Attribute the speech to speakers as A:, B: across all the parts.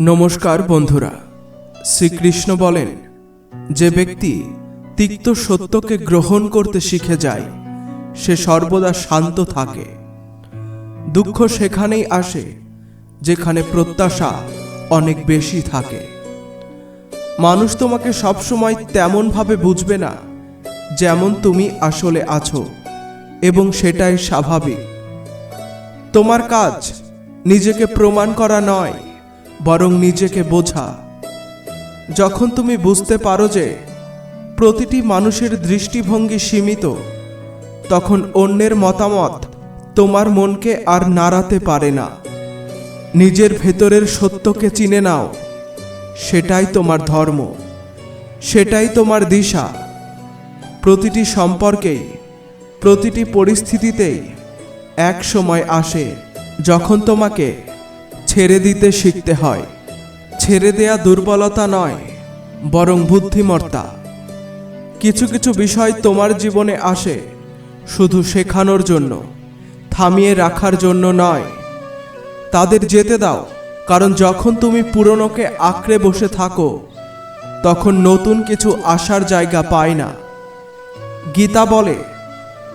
A: নমস্কার বন্ধুরা। শ্রীকৃষ্ণ বলেন, যে ব্যক্তি তিক্ত সত্যকে গ্রহণ করতে শিখে যায়, সে সর্বদা শান্ত থাকে। দুঃখ সেখানেই আসে, যেখানে প্রত্যাশা অনেক বেশি থাকে। মানুষ তোমাকে সবসময় তেমনভাবে বুঝবে না, যেমন তুমি আসলে আছো, এবং সেটাই স্বাভাবিক। তোমার কাজ নিজেকে প্রমাণ করা নয় বরং নিজেকে বোঝা। যখন তুমি বুঝতে পারো যে প্রতিটি মানুষের দৃষ্টিভঙ্গি সীমিত, তখন অন্যের মতামত তোমার মনকে আর নাড়াতে পারে না। নিজের ভেতরের সত্যকে চিনে নাও। সেটাই তোমার ধর্ম। সেটাই তোমার দিশা। প্রতিটি সম্পর্কেই, প্রতিটি পরিস্থিতিতেই এক সময় আসে, যখন তোমাকে ছেড়ে দিতে শিখতে হয়। ছেড়ে দেয়া দুর্বলতা নয়, বরং বুদ্ধিমত্তা। কিছু কিছু বিষয় তোমার জীবনে আসে, শুধু শেখানোর জন্য, থামিয়ে রাখার জন্য নয়। তাদের যেতে দাও, কারণ যখন তুমি পুরনোকে আঁকড়ে বসে থাকো, তখন নতুন কিছু আসার জায়গা পায় না। গীতা বলে,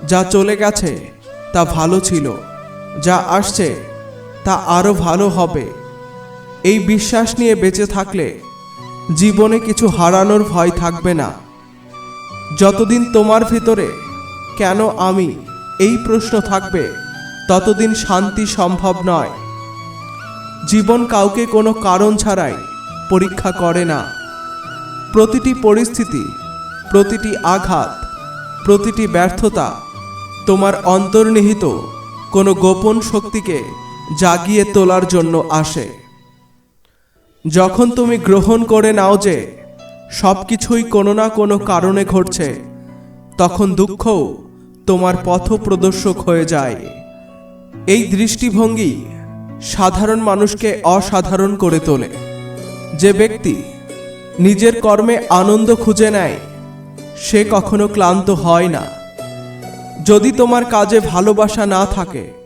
A: যা চলে গেছে, তা ভালো ছিল, যা আসছে তা আরও ভালো হবে। এই বিশ্বাস নিয়ে বেঁচে থাকলে জীবনে কিছু হারানোর ভয় থাকবে না। যতদিন তোমার ভিতরে কেন আমি এই প্রশ্ন থাকবে, ততদিন শান্তি সম্ভব নয়। জীবন কাউকে কোনো কারণ ছাড়াই পরীক্ষা করে না। প্রতিটি পরিস্থিতি, প্রতিটি আঘাত, প্রতিটি ব্যর্থতা তোমার অন্তর্নিহিত কোনো গোপন শক্তিকে জাগিয়ে তোলার জন্য আসে। যখন তুমি গ্রহণ করে নাও যে সব কিছুই কোনো না কোনো কারণে ঘটছে, তখন দুঃখও তোমার পথ প্রদর্শক হয়ে যায়। এই দৃষ্টিভঙ্গি সাধারণ মানুষকে অসাধারণ করে তোলে। যে ব্যক্তি নিজের কর্মে আনন্দ খুঁজে নেয়, সে কখনো ক্লান্ত হয় না। যদি তোমার কাজে ভালোবাসা না থাকে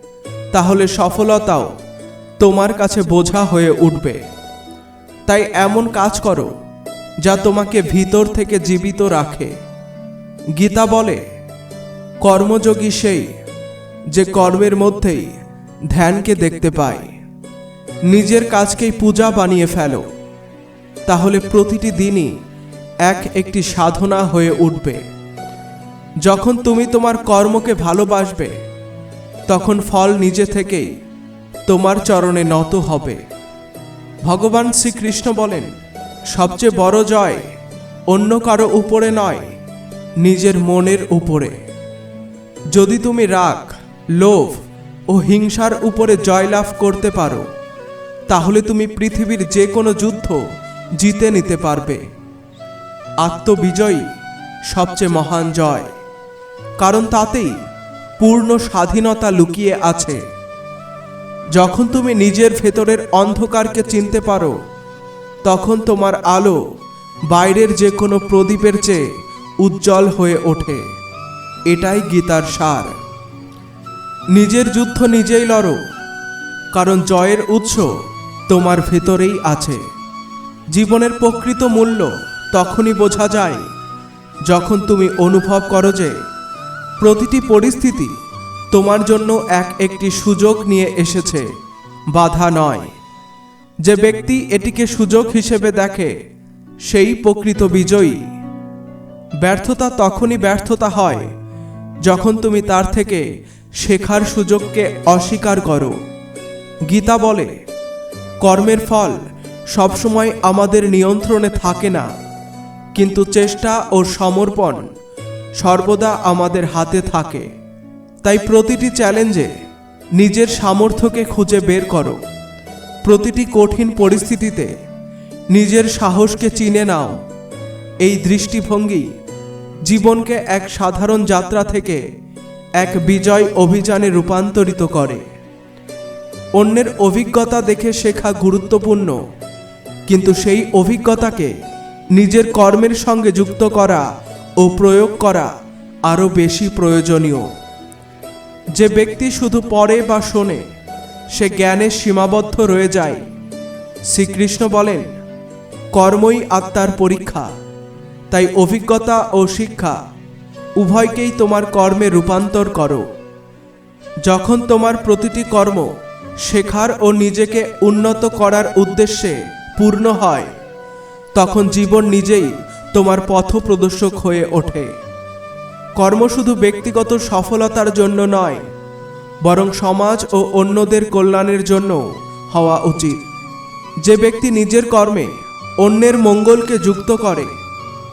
A: তাহলে সফলতাও তোমার কাছে বোঝা হয়ে উঠবে। তাই এমন কাজ করো যা তোমাকে ভিতর থেকে জীবিত রাখে। গীতা বলে, কর্মযোগী সেই যে কর্মের মধ্যেই ধ্যানকে দেখতে পায়। নিজের কাজকেই পূজা বানিয়ে ফেলো। তাহলে প্রতিটি দিনই এক একটি সাধনা হয়ে উঠবে। যখন তুমি তোমার কর্মকে ভালোবাসবে তখন ফল নিজে থেকেই তোমার চরণে নত হবে। ভগবান শ্রীকৃষ্ণ বলেন, সবচেয়ে বড় জয় অন্য কারও উপরে নয়, নিজের মনের উপরে। যদি তুমি রাগ, লোভ ও হিংসার উপরে জয়লাভ করতে পারো, তাহলে তুমি পৃথিবীর যে কোনো যুদ্ধ জিতে নিতে পারবে। আত্মবিজয়ী সবচেয়ে মহান জয়। কারণ তাতেই পূর্ণ স্বাধীনতা লুকিয়ে আছে। যখন তুমি নিজের ভেতরের অন্ধকারকে চিনতে পারো, তখন তোমার আলো বাইরের যে কোনো প্রদীপের চেয়ে উজ্জ্বল হয়ে ওঠে। এটাই গীতার সার। নিজের যুদ্ধ নিজেই লড়ো, কারণ জয়ের উৎস তোমার ভেতরেই আছে। জীবনের প্রকৃত মূল্য তখনই বোঝা যায় যখন তুমি অনুভব করো যে প্রতিটি পরিস্থিতি তোমার জন্য এক একটি সুযোগ নিয়ে এসেছে। বাধা নয়। যে ব্যক্তি এটিকে সুযোগ হিসেবে দেখে, সেই প্রকৃত বিজয়ী। ব্যর্থতা তখনই ব্যর্থতা হয়, যখন তুমি তার থেকে শেখার সুযোগকে অস্বীকার করো। গীতা বলে, কর্মের ফল সবসময় আমাদের নিয়ন্ত্রণে থাকে না, কিন্তু চেষ্টা ও সমর্পণ সর্বদা আমাদের হাতে থাকে। তাই প্রতিটি চ্যালেঞ্জে নিজের সামর্থ্যকে খুঁজে বের করো। প্রতিটি কঠিন পরিস্থিতিতে নিজের সাহসকে চিনে নাও। এই দৃষ্টিভঙ্গি জীবনকে এক সাধারণ যাত্রা থেকে এক বিজয় অভিযানে রূপান্তরিত করে। অন্যের অভিজ্ঞতা দেখে শেখা গুরুত্বপূর্ণ, কিন্তু সেই অভিজ্ঞতাকে নিজের কর্মের সঙ্গে যুক্ত করা ও প্রয়োগ করা আরও বেশি প্রয়োজনীয়। যে ব্যক্তি শুধু পড়ে বা শোনে, সে জ্ঞানে সীমাবদ্ধ রয়ে যায়। শ্রীকৃষ্ণ বলেন, কর্মই আত্মার পরীক্ষা, তাই অভিজ্ঞতা ও শিক্ষা উভয়কেই তোমার কর্মে রূপান্তর করো। যখন তোমার প্রতিটি কর্ম শেখার ও নিজেকে উন্নত করার উদ্দেশ্যে পূর্ণ হয়, তখন জীবন নিজেই তোমার পথপ্রদর্শক হয়ে ওঠে। কর্ম শুধু ব্যক্তিগত সফলতার জন্য নয়, বরং সমাজ ও অন্যদের কল্যাণের জন্য হওয়া উচিত। যে ব্যক্তি নিজের কর্মে অন্যের মঙ্গলকে যুক্ত করে,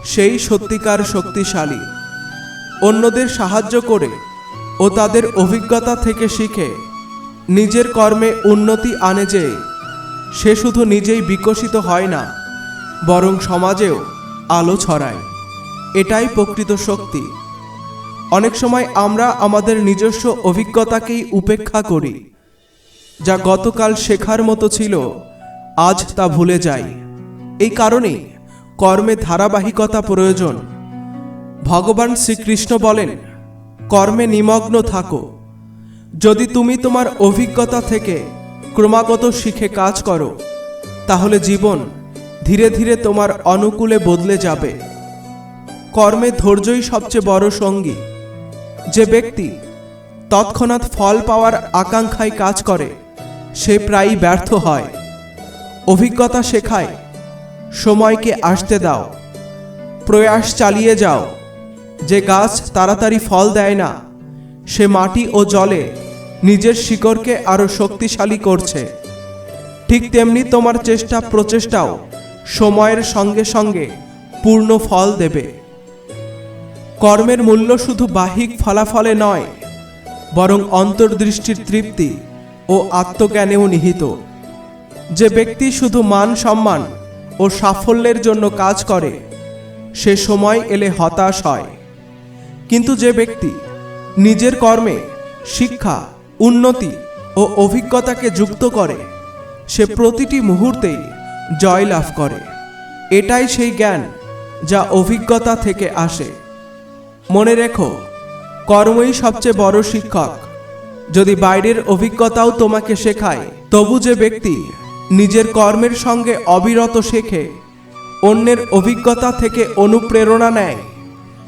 A: সেই সত্যিকার শক্তিশালী। অন্যদের সাহায্য করে ও তাদের অভিজ্ঞতা থেকে শিখে নিজের কর্মে উন্নতি আনে যে, সে শুধু নিজেই বিকশিত হয় না, বরং সমাজেও আলো ছড়ায়। এটাই প্রকৃত শক্তি। অনেক সময় আমরা আমাদের নিজস্ব অভিজ্ঞতাকেই উপেক্ষা করি, যা গতকাল শেখার মতো ছিল, আজ তা ভুলে যাই। এই কারণেই কর্মে ধারাবাহিকতা প্রয়োজন। ভগবান শ্রীকৃষ্ণ বলেন, কর্মে নিমগ্ন থাকো। যদি তুমি তোমার অভিজ্ঞতা থেকে ক্রমাগত শিখে কাজ করো, তাহলে জীবন ধীরে ধীরে তোমার অনুকূলে বদলে যাবে। কর্মে ধৈর্যই সবচেয়ে বড় সঙ্গী। যে ব্যক্তি তৎক্ষণাৎ ফল পাওয়ার আকাঙ্ক্ষায় কাজ করে, সে প্রায়ই ব্যর্থ হয়। অভিজ্ঞতা শেখায়, সময়কে আসতে দাও, প্রয়াস চালিয়ে যাও। যে গাছ তাড়াতাড়ি ফল দেয় না, সে মাটি ও জলে নিজের শিকড়কে আরও শক্তিশালী করছে। ঠিক তেমনি তোমার চেষ্টা প্রচেষ্টাও সময়ের সঙ্গে সঙ্গে পূর্ণ ফল দেবে। কর্মের মূল্য শুধু বাহিক ফলাফলে নয়, বরং অন্তর্দৃষ্টির তৃপ্তি ও আত্মজ্ঞানেও নিহিত। যে ব্যক্তি শুধু মান সম্মান ও সাফল্যের জন্য কাজ করে, সে সময় এলে হতাশ হয়। কিন্তু যে ব্যক্তি নিজের কর্মে শিক্ষা, উন্নতি ও অভিজ্ঞতাকে যুক্ত করে, সে প্রতিটি মুহূর্তেই জয় লাভ করে। এটাই সেই জ্ঞান যা অভিজ্ঞতা থেকে আসে। মনে রেখো, কর্মই সবচেয়ে বড় শিক্ষক। যদি বাইরের অভিজ্ঞতাও তোমাকে শেখায়, তবু যে ব্যক্তি নিজের কর্মের সঙ্গে অবিরত শেখে, অন্যের অভিজ্ঞতা থেকে অনুপ্রেরণা নেয়,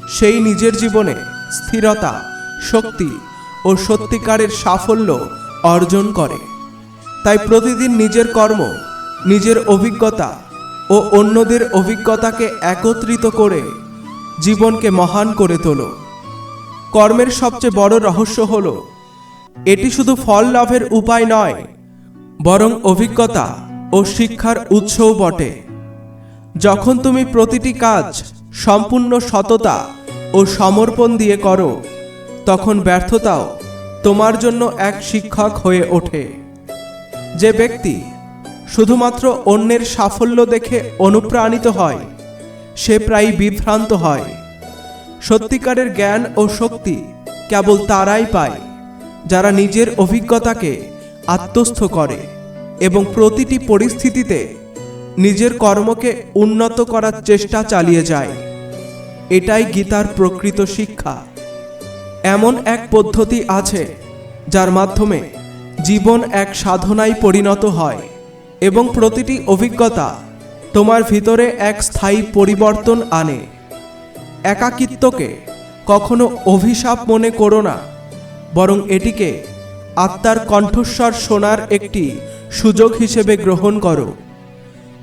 A: সেই নিজের জীবনে স্থিরতা, শক্তি ও সত্যিকারের সাফল্য অর্জন করে। তাই প্রতিদিন নিজের কর্ম নিজের অভিজ্ঞতা ও অন্যদের অভিজ্ঞতাকে একত্রিত করে জীবনকে মহান করে তোলো। কর্মের সবচেয়ে বড় রহস্য হল, এটি শুধু ফল লাভের উপায় নয়, বরং অভিজ্ঞতা ও শিক্ষার উৎসও বটে। যখন তুমি প্রতিটি কাজ সম্পূর্ণ সততা ও সমর্পণ দিয়ে করো, তখন ব্যর্থতাও তোমার জন্য এক শিক্ষক হয়ে ওঠে। যে ব্যক্তি শুধুমাত্র অন্যের সাফল্য দেখে অনুপ্রাণিত হয়। সে প্রায় বিভ্রান্ত হয়। সত্যিকারের জ্ঞান ও শক্তি কেবল তারাই পায়, যারা নিজের অভিজ্ঞতাকে আত্মস্থ করে এবং প্রতিটি পরিস্থিতিতে নিজের কর্মকে উন্নত করার চেষ্টা চালিয়ে যায়। এটাই গীতার প্রকৃত শিক্ষা। এমন এক পদ্ধতি আছে, যার মাধ্যমে জীবন এক সাধনায় পরিণত হয়। এবং প্রতিটি অভিজ্ঞতা তোমার ভিতরে এক স্থায়ী পরিবর্তন আনে। একাকিত্বকে কখনো অভিশাপ মনে করো না, বরং এটিকে আত্মার কণ্ঠস্বর শোনার একটি সুযোগ হিসেবে গ্রহণ করো।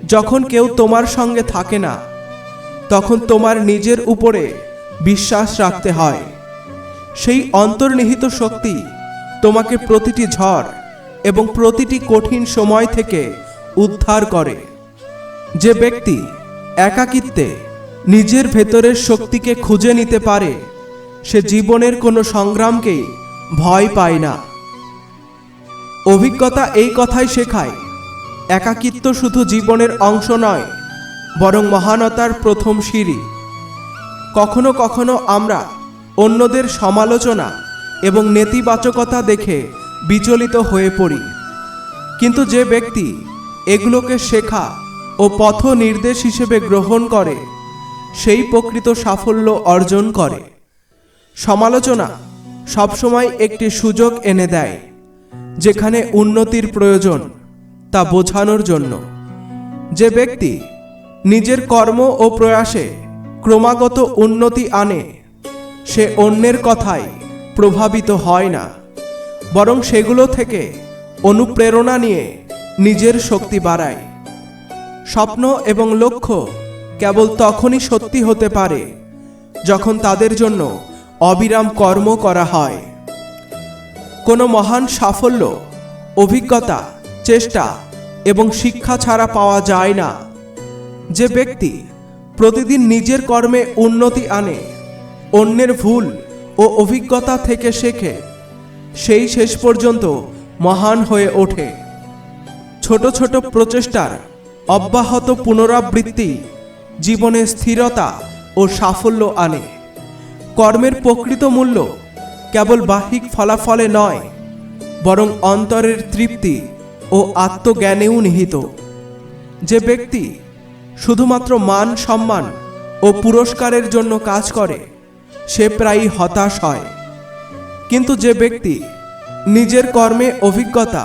A: যখন কেউ তোমার সঙ্গে থাকে না, তখন তোমার নিজের উপরে বিশ্বাস রাখতে হয়। সেই অন্তর্নিহিত শক্তি তোমাকে প্রতিটি ঝড় এবং প্রতিটি কঠিন সময় থেকে উদ্ধার করে। যে ব্যক্তি একাকিত্বে নিজের ভেতরের শক্তিকে খুঁজে নিতে পারে, সে জীবনের কোনো সংগ্রামকেই ভয় পায় না। অভিজ্ঞতা এই কথাই শেখায়, একাকিত্ব শুধু জীবনের অংশ নয়, বরং মহানতার প্রথম সিঁড়ি। কখনো কখনো আমরা অন্যদের সমালোচনা এবং নেতিবাচকতা দেখে বিচলিত হয়ে পড়ি। কিন্তু যে ব্যক্তি এগুলোকে শেখা ও পথ নির্দেশ হিসেবে গ্রহণ করে, সেই প্রকৃত সাফল্য অর্জন করে। সমালোচনা সবসময় একটি সুযোগ এনে দেয়, যেখানে উন্নতির প্রয়োজন তা বোঝানোর জন্য। যে ব্যক্তি নিজের কর্ম ও প্রয়াসে ক্রমাগত উন্নতি আনে, সে অন্যের কথায় প্রভাবিত হয় না, বরং সেগুলো থেকে অনুপ্রেরণা নিয়ে নিজের শক্তি বাড়ায়। স্বপ্ন এবং লক্ষ্য কেবল তখনই সত্যি হতে পারে যখন তাদের জন্য অবিরাম কর্ম করা হয়। কোনো মহান সাফল্য, অভিজ্ঞতা, চেষ্টা এবং শিক্ষা ছাড়া পাওয়া যায় না। যে ব্যক্তি প্রতিদিন নিজের কর্মে উন্নতি আনে, অন্যের ভুল ও অভিজ্ঞতা থেকে শেখে, সেই শেষ পর্যন্ত মহান হয়ে ওঠে। ছোট ছোট প্রচেষ্টার অব্যাহত পুনরাবৃত্তি, জীবনে স্থিরতা ও সাফল্য আনে। কর্মের প্রকৃত মূল্য কেবল বাহ্যিক ফলাফলে নয়, বরং অন্তরের তৃপ্তি ও আত্মজ্ঞানেও নিহিত। যে ব্যক্তি শুধুমাত্র মান সম্মান ও পুরস্কারের জন্য কাজ করে, সে প্রায়ই হতাশ হয়। কিন্তু যে ব্যক্তি নিজের কর্মে অভিজ্ঞতা,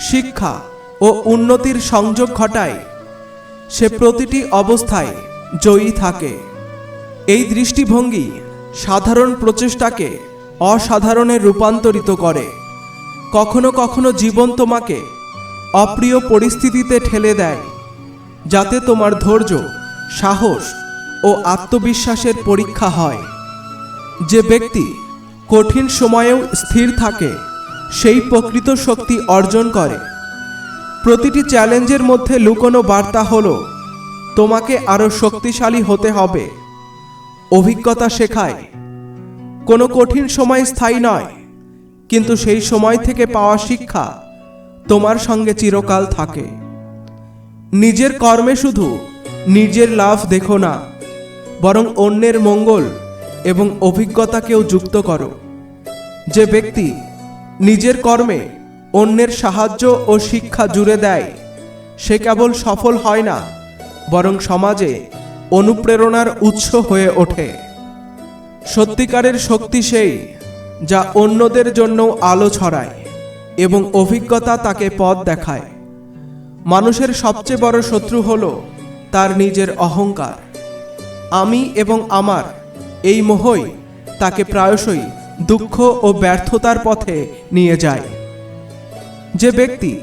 A: শিক্ষা ও উন্নতির সংযোগ ঘটায়। সে প্রতিটি অবস্থায় জয়ী থাকে। এই দৃষ্টিভঙ্গি সাধারণ প্রচেষ্টাকে অসাধারণে রূপান্তরিত করে। কখনো কখনো জীবন তোমাকে অপ্রিয় পরিস্থিতিতে ঠেলে দেয়, যাতে তোমার ধৈর্য, সাহস ও আত্মবিশ্বাসের পরীক্ষা হয়। যে ব্যক্তি কঠিন সময়েও স্থির থাকে, সেই প্রকৃত শক্তি অর্জন করে। প্রতিটি চ্যালেঞ্জের মধ্যে লুকোনো বার্তা হলো, তোমাকে আরও শক্তিশালী হতে হবে। অভিজ্ঞতা শেখায়। কোনো কঠিন সময় স্থায়ী নয়, কিন্তু সেই সময় থেকে পাওয়া শিক্ষা তোমার সঙ্গে চিরকাল থাকে। নিজের কর্মে শুধু নিজের লাভ দেখো না, বরং অন্যের মঙ্গল এবং অভিজ্ঞতাকেও যুক্ত করো। যে ব্যক্তি নিজের কর্মে অন্যের সাহায্য ও শিক্ষা জুড়ে দেয়। সে কেবল সফল হয় না, বরং সমাজে অনুপ্রেরণার উৎস হয়ে ওঠে। সত্যিকারের শক্তি সেই, যা অন্যদের জন্য আলো ছড়ায় এবং অভিজ্ঞতা তাকে পথ দেখায়। মানুষের সবচেয়ে বড় শত্রু হল তার নিজের অহংকার। আমি এবং আমার এই মোহই তাকে প্রায়শই দুঃখ ও ব্যর্থতার পথে নিয়ে যায়। যে ব্যক্তি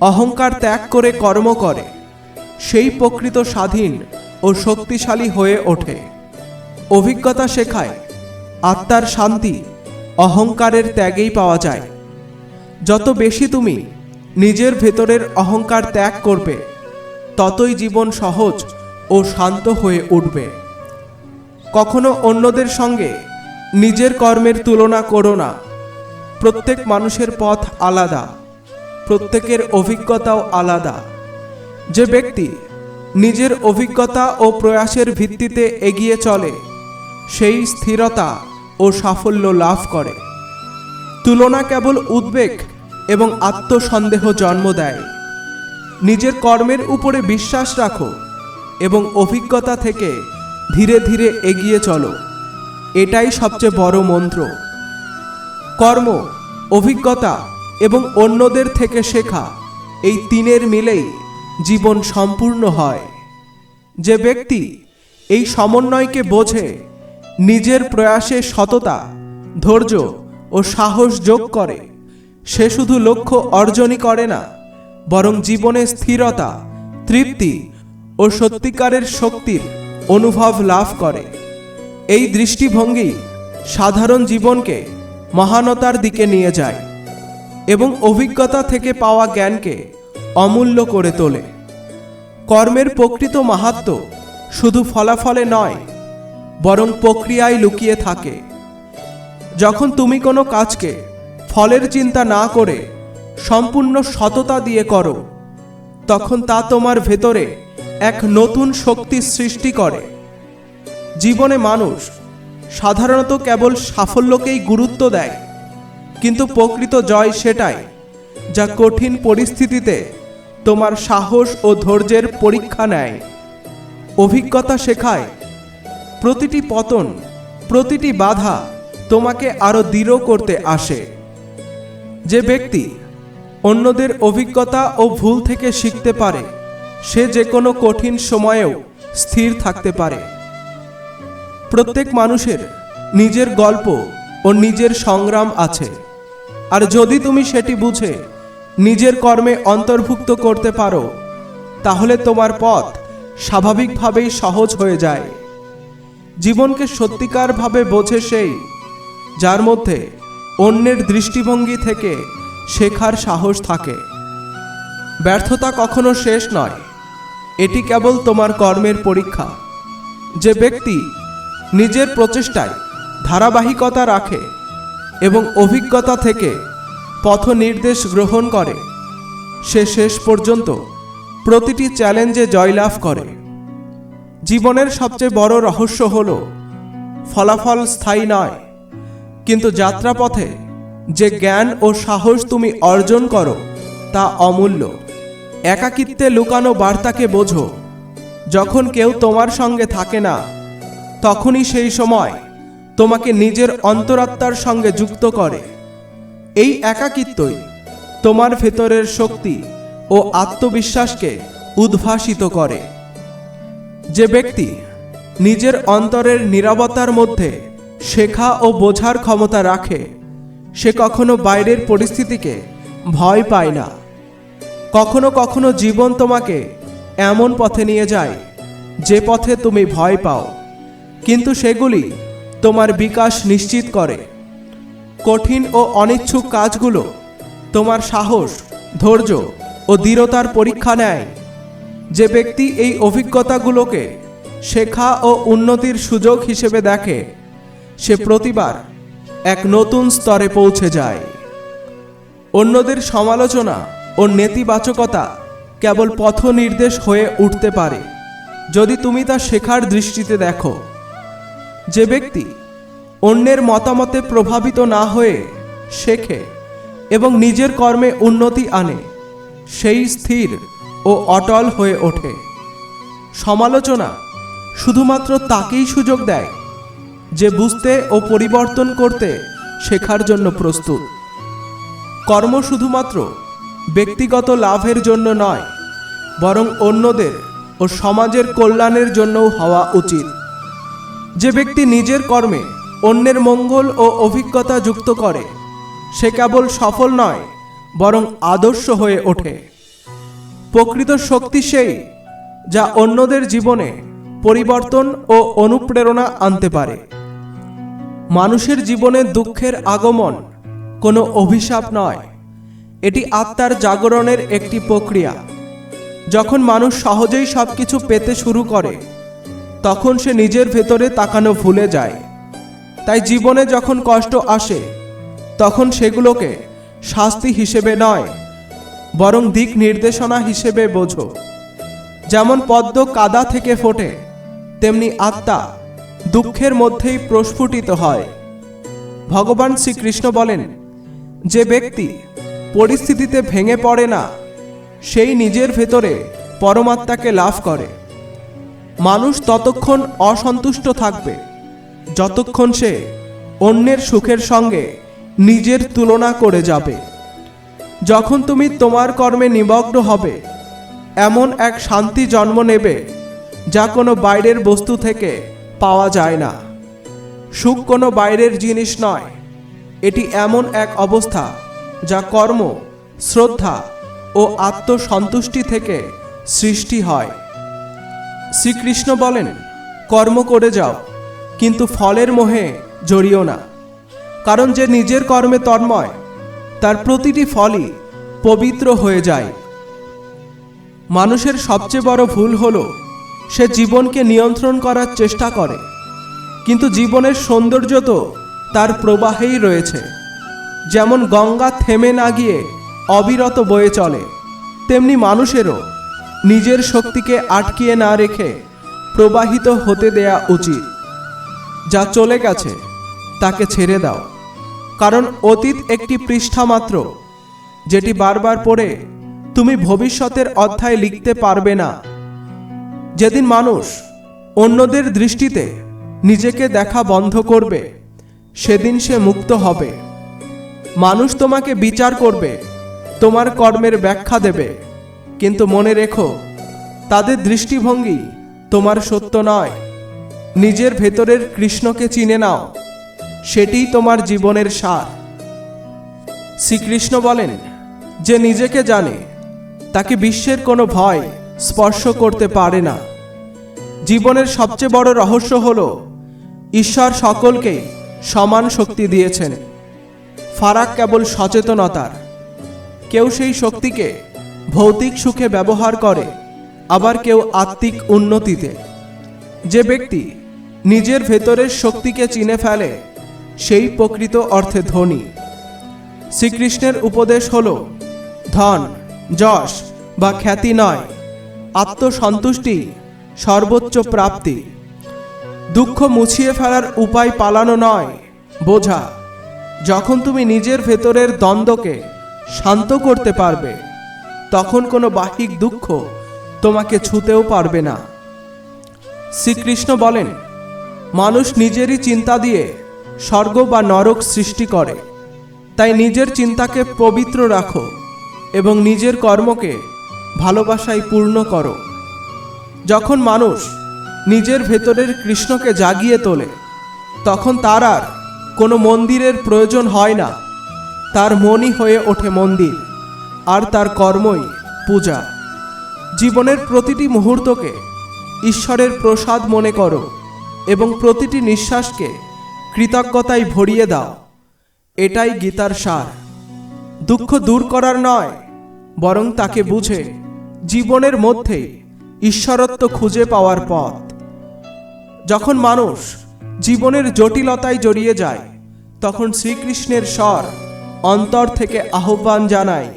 A: অহংকার ত্যাগ করে কর্ম করে, সেই প্রকৃত স্বাধীন ও শক্তিশালী হয়ে ওঠে। অভিজ্ঞতা শেখায়, আত্মার শান্তি অহংকারের ত্যাগেই পাওয়া যায়। যত বেশি তুমি নিজের ভেতরের অহংকার ত্যাগ করবে, ততই জীবন সহজ ও শান্ত হয়ে উঠবে। কখনো অন্যদের সঙ্গে নিজের কর্মের তুলনা করো না। প্রত্যেক মানুষের পথ আলাদা। প্রত্যেকের অভিজ্ঞতাও আলাদা। যে ব্যক্তি নিজের অভিজ্ঞতা ও প্রয়াসের ভিত্তিতে এগিয়ে চলে, সেই স্থিরতা ও সাফল্য লাভ করে। তুলনা কেবল উদ্বেগ এবং আত্মসন্দেহ জন্ম দেয়। নিজের কর্মের উপরে বিশ্বাস রাখো এবং অভিজ্ঞতা থেকে ধীরে ধীরে এগিয়ে চলো। এটাই সবচেয়ে বড় মন্ত্র। কর্ম, অভিজ্ঞতা এবং অন্যদের থেকে শেখা। এই তিনের মিলেই জীবন সম্পূর্ণ হয়। যে ব্যক্তি এই সমন্বয়কে বোঝে, নিজের প্রয়াসে সততা, ধৈর্য ও সাহস যোগ করে, সে শুধু লক্ষ্য অর্জনই করে না, বরং জীবনে স্থিরতা, তৃপ্তি ও সত্যিকারের শক্তির অনুভব লাভ করে। এই দৃষ্টিভঙ্গি সাধারণ জীবনকে মহানতার দিকে নিয়ে যায়। এবং অভিজ্ঞতা থেকে পাওয়া জ্ঞানকে অমূল্য করে তোলে। কর্মের প্রকৃত মাহাত্ম শুধু ফলাফলে নয়, বরং প্রক্রিয়ায় লুকিয়ে থাকে। যখন তুমি কোনো কাজকে ফলের চিন্তা না করে সম্পূর্ণ সততা দিয়ে করো, তখন তা তোমার ভেতরে এক নতুন শক্তি সৃষ্টি করে। জীবনে মানুষ সাধারণত কেবল সাফল্যকেই গুরুত্ব দেয় কিন্তু প্রকৃত জয় সেটাই, যা কঠিন পরিস্থিতিতে তোমার সাহস ও ধৈর্যের পরীক্ষা নেয়। অভিজ্ঞতা শেখায়, প্রতিটি পতন, প্রতিটি বাধা তোমাকে আরও দৃঢ় করতে আসে। যে ব্যক্তি অন্যদের অভিজ্ঞতা ও ভুল থেকে শিখতে পারে, সে যে কোনো কঠিন সময়েও স্থির থাকতে পারে। প্রত্যেক মানুষের নিজের গল্প ও নিজের সংগ্রাম আছে। আর যদি তুমি সেটি বুঝে, নিজের কর্মে অন্তর্ভুক্ত করতে পারো, তাহলে তোমার পথ স্বাভাবিকভাবেই সহজ হয়ে যায়। জীবনকে সত্যিকারভাবে বোঝে সেই, যার মধ্যে অন্যের দৃষ্টিভঙ্গি থেকে শেখার সাহস থাকে। ব্যর্থতা কখনো শেষ নয়, এটি কেবল তোমার কর্মের পরীক্ষা। যে ব্যক্তি নিজের প্রচেষ্টায় ধারাবাহিকতা রাখে এবং অভিজ্ঞতা থেকে পথ নির্দেশ গ্রহণ করে। সে শেষ পর্যন্ত প্রতিটি চ্যালেঞ্জে জয়লাভ করে। জীবনের সবচেয়ে বড় রহস্য হল, ফলাফল স্থায়ী নয়, কিন্তু যাত্রাপথে যে জ্ঞান ও সাহস তুমি অর্জন করো, তা অমূল্য। একাকিত্বে লুকানো বার্তাকে বোঝো, যখন কেউ তোমার সঙ্গে থাকে না, তখনই সেই সময় তোমাকে নিজের অন্তরাত্মার সঙ্গে যুক্ত করে। এই একাকিত্বই তোমার ভেতরের শক্তি ও আত্মবিশ্বাসকে উদ্ভাসিত করে। যে ব্যক্তি নিজের অন্তরের নিরবতার মধ্যে শেখা ও বোঝার ক্ষমতা রাখে, সে কখনো বাইরের পরিস্থিতিকে ভয় পায় না। কখনো কখনো জীবন তোমাকে এমন পথে নিয়ে যায়, যে পথে তুমি ভয় পাও। কিন্তু সেগুলি তোমার বিকাশ নিশ্চিত করে। কঠিন ও অনিচ্ছুক কাজগুলো তোমার সাহস, ধৈর্য ও দৃঢ়তার পরীক্ষা নেয়। যে ব্যক্তি এই অভিজ্ঞতাগুলোকে শেখা ও উন্নতির সুযোগ হিসেবে দেখে, সে প্রতিবার এক নতুন স্তরে পৌঁছে যায়। অন্যদের সমালোচনা ও নেতিবাচকতা কেবল পথ নির্দেশ হয়ে উঠতে পারে। যদি তুমি তা শেখার দৃষ্টিতে দেখো যে ব্যক্তি অন্যের মতামতে প্রভাবিত না হয়ে শেখে এবং নিজের কর্মে উন্নতি আনে, সেই স্থির ও অটল হয়ে ওঠে। সমালোচনা শুধুমাত্র তাকেই সুযোগ দেয় যে বুঝতে ও পরিবর্তন করতে শেখার জন্য প্রস্তুত। কর্ম শুধুমাত্র ব্যক্তিগত লাভের জন্য নয়, বরং অন্যদের ও সমাজের কল্যাণের জন্যও হওয়া উচিত। যে ব্যক্তি নিজের কর্মে অন্যের মঙ্গল ও অভিজ্ঞতা যুক্ত করে, সে কেবল সফল নয়, বরং আদর্শ হয়ে ওঠে। প্রকৃত শক্তি সেই, যা অন্যদের জীবনে পরিবর্তন ও অনুপ্রেরণা আনতে পারে। মানুষের জীবনে দুঃখের আগমন কোনো অভিশাপ নয়। এটি আত্মার জাগরণের একটি প্রক্রিয়া। যখন মানুষ সহজেই সবকিছু পেতে শুরু করে তখন সে নিজের ভেতরে তাকানো ভুলে যায়। তাই জীবনে যখন কষ্ট আসে, তখন সেগুলোকে শাস্তি হিসেবে নয়, বরং দিক নির্দেশনা হিসেবে বোঝো। যেমন পদ্ম কাদা থেকে ফোটে, তেমনি আত্মা দুঃখের মধ্যেই প্রস্ফুটিত হয়। ভগবান শ্রীকৃষ্ণ বলেন, যে ব্যক্তি পরিস্থিতিতে ভেঙে পড়ে না, সেই নিজের ভেতরে পরমাত্মাকে লাভ করে। মানুষ ততক্ষণ অসন্তুষ্ট থাকবে, যতক্ষণ সে অন্যের সুখের সঙ্গে নিজের তুলনা করে যাবে। যখন তুমি তোমার কর্মে নিমগ্ন হবে, এমন এক শান্তি জন্ম নেবে যা কোনো বাইরের বস্তু থেকে পাওয়া যায় না। সুখ কোনো বাইরের জিনিস নয়, এটি এমন এক অবস্থা যা কর্ম, শ্রদ্ধা ও আত্মসন্তুষ্টি থেকে সৃষ্টি হয়। শ্রীকৃষ্ণ বলেন, কর্ম করে যাও, কিন্তু ফলের মোহে জড়িও না। কারণ যে নিজের কর্মে তন্ময়, তার প্রতিটি ফলই পবিত্র হয়ে যায়। মানুষের সবচেয়ে বড় ভুল হলো, সে জীবনকে নিয়ন্ত্রণ করার চেষ্টা করে। কিন্তু জীবনের সৌন্দর্য তো তার প্রবাহেই রয়েছে। যেমন গঙ্গা থেমে না গিয়ে অবিরত বয়ে চলে, তেমনি মানুষেরও নিজের শক্তিকে আটকিয়ে না রেখে প্রবাহিত হতে দেয়া উচিত। যা চলে গেছে, তাকে ছেড়ে দাও। কারণ অতীত একটি পৃষ্ঠা মাত্র, যেটি বারবার পড়ে তুমি ভবিষ্যতের অধ্যায় লিখতে পারবে না। যেদিন মানুষ অন্যদের দৃষ্টিতে নিজেকে দেখা বন্ধ করবে, সেদিন সে মুক্ত হবে। মানুষ তোমাকে বিচার করবে, তোমার কর্মের ব্যাখ্যা দেবে। কিন্তু মনে রেখো, তাদের দৃষ্টিভঙ্গি তোমার সত্য নয়। নিজের ভেতরের কৃষ্ণকে চিনে নাও সেটিই তোমার জীবনের সার। শ্রীকৃষ্ণ বলেন, যে নিজেকে জানে, তাকে বিশ্বের কোনো ভয় স্পর্শ করতে পারে না। জীবনের সবচেয়ে বড় রহস্য হল, ঈশ্বর সকলকে সমান শক্তি দিয়েছেন। ফারাক কেবল সচেতনতার। কেউ সেই শক্তিকে ভৌতিক সুখে ব্যবহার করে, আবার কেউ আত্মিক উন্নতিতে। যে ব্যক্তি নিজের ভেতরের শক্তিকে চিনে ফেলে, সেই প্রকৃত অর্থে ধনী। শ্রীকৃষ্ণের উপদেশ হল, ধন, যশ বা খ্যাতি নয়, আত্মসন্তুষ্টি, সর্বোচ্চ প্রাপ্তি। দুঃখ মুছিয়ে ফেলার উপায় পালানো নয়, বোঝা। যখন তুমি নিজের ভেতরের দ্বন্দ্বকে শান্ত করতে পারবে তখন কোনো বাহিক দুঃখ তোমাকে ছুতেও পারবে না। শ্রীকৃষ্ণ বলেন, মানুষ নিজেরই চিন্তা দিয়ে স্বর্গ বা নরক সৃষ্টি করে। তাই নিজের চিন্তাকে পবিত্র রাখো এবং নিজের কর্মকে ভালোবাসায় পূর্ণ করো। যখন মানুষ নিজের ভেতরের কৃষ্ণকে জাগিয়ে তোলে, তখন তার আর কোনো মন্দিরের প্রয়োজন হয় না। তার মনই হয়ে ওঠে মন্দির। আর তার কর্মই পূজা। জীবনের প্রতিটি মুহূর্তকে ঈশ্বরের প্রসাদ মনে করো এবং প্রতিটি নিঃশ্বাসকে কৃতজ্ঞতায় ভরিয়ে দাও। এটাই গীতার সার। দুঃখ দূর করার নয়, বরং তাকে বুঝে জীবনের মধ্যে ঈশ্বরত্ব খুঁজে পাওয়ার পথ। যখন মানুষ জীবনের জটিলতায় জড়িয়ে যায়, তখন শ্রীকৃষ্ণের স্বর অন্তর থেকে আহ্বান জানায়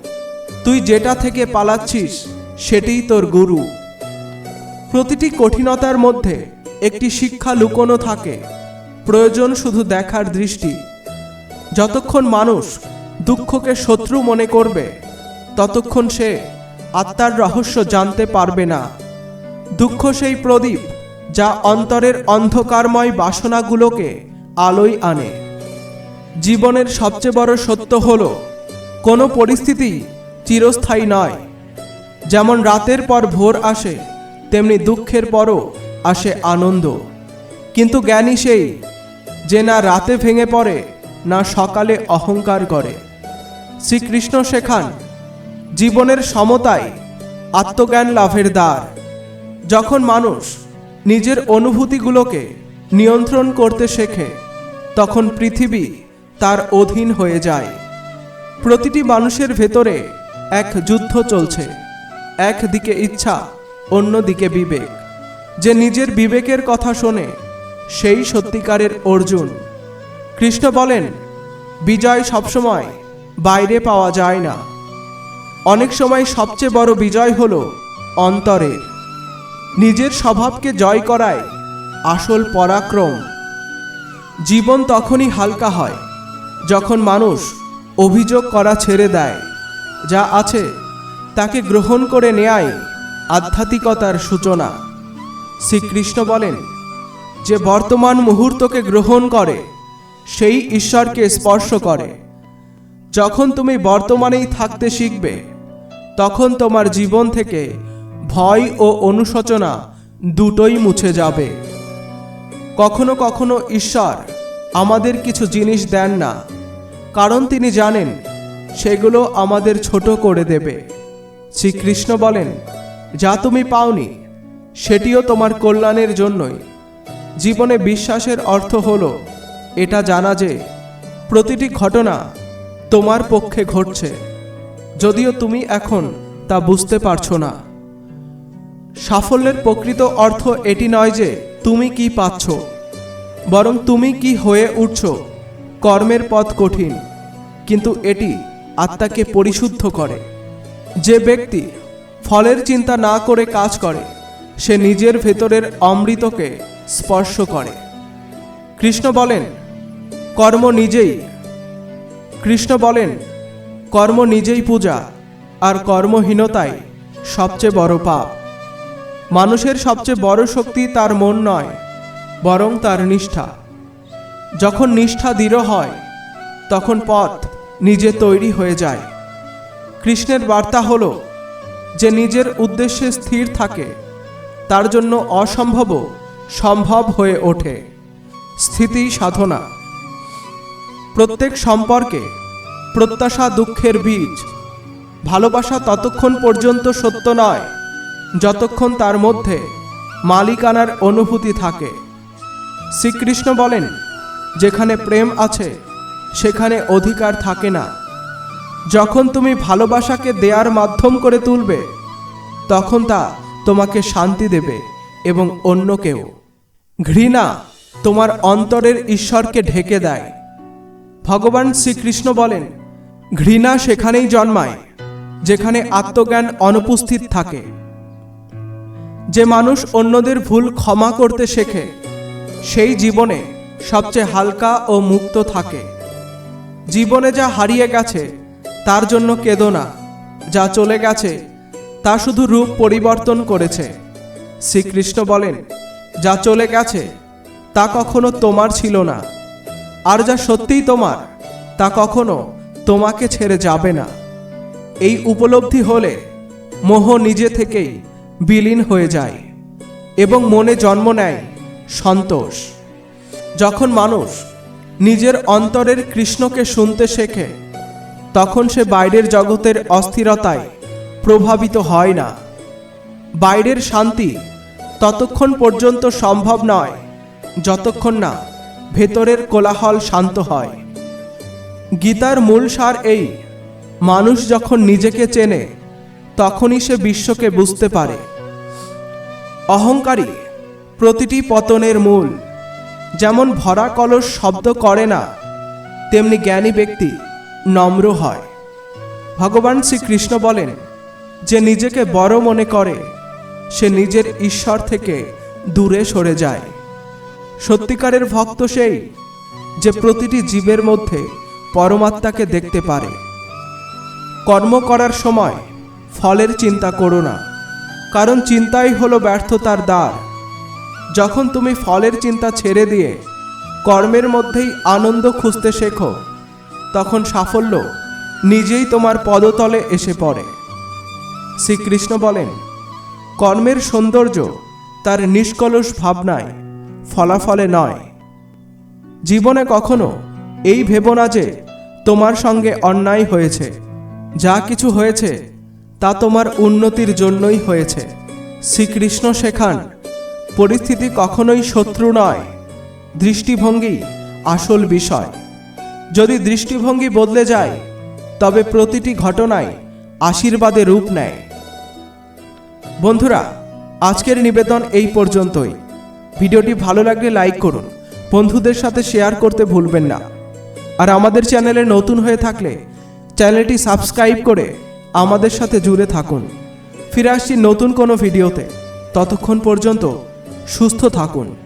A: তুই যেটা থেকে পালাচ্ছিস, সেটিই তোর গুরু। প্রতিটি কঠিনতার মধ্যে একটি শিক্ষা লুকোনো থাকে। প্রয়োজন শুধু দেখার দৃষ্টি। যতক্ষণ মানুষ দুঃখকে শত্রু মনে করবে, ততক্ষণ সে আত্মার রহস্য জানতে পারবে না। দুঃখ সেই প্রদীপ যা অন্তরের অন্ধকারময় বাসনাগুলোকে আলোয় আনে। জীবনের সবচেয়ে বড় সত্য হল, কোনো পরিস্থিতি চিরস্থায়ী নয়। যেমন রাতের পর ভোর আসে, তেমনি দুঃখের পরও আসে আনন্দ। কিন্তু জ্ঞানী সেই, যে না রাতে ভেঙে পড়ে, না সকালে অহংকার করে। শ্রীকৃষ্ণ শেখান জীবনের সমতায় আত্মজ্ঞান লাভের দ্বার। যখন মানুষ নিজের অনুভূতিগুলোকে নিয়ন্ত্রণ করতে শেখে, তখন পৃথিবী তার অধীন হয়ে যায়। প্রতিটি মানুষের ভেতরে এক যুদ্ধ চলছে। একদিকে ইচ্ছা, অন্যদিকে বিবেক। যে নিজের বিবেকের কথা শোনে, সেই সত্যিকারের অর্জুন। কৃষ্ণ বলেন, বিজয় সবসময় বাইরে পাওয়া যায় না। অনেক সময় সবচেয়ে বড় বিজয় হল অন্তরের। নিজের স্বভাবকে জয় করায় আসল পরাক্রম। জীবন তখনই হালকা হয়, যখন মানুষ অভিযোগ করা ছেড়ে দেয়। যা আছে, তাকে গ্রহণ করে নেয়াই আধ্যাত্মিকতার সূচনা। শ্রীকৃষ্ণ বলেন, যে বর্তমান মুহূর্তকে গ্রহণ করে, সেই ঈশ্বরকে স্পর্শ করে। যখন তুমি বর্তমানেই থাকতে শিখবে, তখন তোমার জীবন থেকে ভয় ও অনুশোচনা দুটোই মুছে যাবে। কখনো কখনো ঈশ্বর আমাদের কিছু জিনিস দেন না, কারণ তিনি জানেন সেগুলো আমাদের ছোট করে দেবে। শ্রীকৃষ্ণ বলেন, যা তুমি পাওনি, সেটিও তোমার কল্যাণের জন্যই। জীবনে বিশ্বাসের অর্থ হল, এটা জানা যে প্রতিটি ঘটনা তোমার পক্ষে ঘটছে, যদিও তুমি এখন তা বুঝতে পারছ না। সাফল্যের প্রকৃত অর্থ এটি নয় যে তুমি কি পাচ্ছ, বরং তুমি কি হয়ে উঠছ, কর্মের পথ কঠিন, কিন্তু এটি আত্মাকে পরিশুদ্ধ করে। যে ব্যক্তি ফলের চিন্তা না করে কাজ করে, সে নিজের ভেতরের অমৃতকে স্পর্শ করে। কৃষ্ণ বলেন, কর্ম নিজেই। কৃষ্ণ বলেন, কর্ম নিজেই পূজা, আর কর্মহীনতাই সবচেয়ে বড় পাপ। মানুষের সবচেয়ে বড় শক্তি তার মন নয়, বরং তার নিষ্ঠা। যখন নিষ্ঠা দৃঢ় হয়, তখন পথ নিজে তৈরি হয়ে যায়। কৃষ্ণের বার্তা হলো যে নিজের উদ্দেশ্যে স্থির থাকে, তার জন্য অসম্ভবও সম্ভব হয়ে ওঠে। স্থিতি সাধনা। প্রত্যেক সম্পর্কে প্রত্যাশা দুঃখের বীজ। ভালোবাসা ততক্ষণ পর্যন্ত সত্য নয়, যতক্ষণ তার মধ্যে মালিকানার অনুভূতি থাকে। শ্রীকৃষ্ণ বলেন, যেখানে প্রেম আছে সেখানে অধিকার থাকে না। যখন তুমি ভালোবাসাকে দেয়ার মাধ্যম করে তুলবে, তখন তা তোমাকে শান্তি দেবে এবং অন্যকেও ঘৃণা তোমার অন্তরের ঈশ্বরকে ঢেকে দেয়। ভগবান শ্রীকৃষ্ণ বলেন, ঘৃণা সেখানেই জন্মায়, যেখানে আত্মজ্ঞান অনুপস্থিত থাকে। যে মানুষ অন্যদের ভুল ক্ষমা করতে শেখে, সেই জীবনে সবচেয়ে হালকা ও মুক্ত থাকে। জীবনে যা হারিয়ে গেছে, তার জন্য কেঁদো না যা চলে গেছে, তা শুধু রূপ পরিবর্তন করেছে। শ্রীকৃষ্ণ বলেন, যা চলে গেছে, তা কখনো তোমার ছিল না। আর যা সত্যিই তোমার, তা কখনো তোমাকে ছেড়ে যাবে না। এই উপলব্ধি হলে মোহ নিজে থেকেই বিলীন হয়ে যায় এবং মনে জন্ম নেয় সন্তোষ। যখন মানুষ নিজের অন্তরের কৃষ্ণকে শুনতে শেখে, তখন সে বাইরের জগতের অস্থিরতায় প্রভাবিত হয় না। বাইরের শান্তি ততক্ষণ পর্যন্ত সম্ভব নয়, যতক্ষণ না ভেতরের কোলাহল শান্ত হয়। গীতার মূল সার এই, মানুষ যখন নিজেকে চেনে, তখনই সে বিশ্বকে বুঝতে পারে। অহংকারী প্রতিটি পতনের মূল। যেমন ভরা কলস শব্দ করে না, তেমনি জ্ঞানী ব্যক্তি নম্র হয়। ভগবান শ্রীকৃষ্ণ বলেন, যে নিজেকে বড় মনে করে, সে নিজের ঈশ্বর থেকে দূরে সরে যায়। সত্যিকারের ভক্ত সেই যে প্রতিটি জীবের মধ্যে পরমাত্মাকে দেখতে পারে। কর্ম করার সময় ফলের চিন্তা করো না, কারণ চিন্তাই হলো ব্যর্থতার দ্বার। যখন তুমি ফলের চিন্তা ছেড়ে দিয়ে কর্মের মধ্যেই আনন্দ খুঁজতে শেখো, তখন সাফল্য নিজেই তোমার পদতলে এসে পড়ে। শ্রীকৃষ্ণ বলেন, কর্মের সৌন্দর্য তার নিষ্কলস ভাবনায় ফলাফলে নয়। জীবনে কখনো এই ভেব না যে তোমার সঙ্গে অন্যায় হয়েছে। যা কিছু হয়েছে তা তোমার উন্নতির জন্যই হয়েছে। শ্রীকৃষ্ণ শেখান পরিস্থিতি কখনোই শত্রু নয়। দৃষ্টিভঙ্গি আসল বিষয়। যদি দৃষ্টিভঙ্গি বদলে যায়, তবে প্রতিটি ঘটনায় আশীর্বাদে রূপ নেয়। বন্ধুরা, আজকের নিবেদন এই পর্যন্তই। ভিডিওটি ভালো লাগলে লাইক করুন, বন্ধুদের সাথে শেয়ার করতে ভুলবেন না। আর আমাদের চ্যানেলে নতুন হয়ে থাকলে চ্যানেলটি সাবস্ক্রাইব করে আমাদের সাথে জুড়ে থাকুন। ফিরে আসছি নতুন কোনো ভিডিওতে। ততক্ষণ পর্যন্ত সুস্থ থাকুন।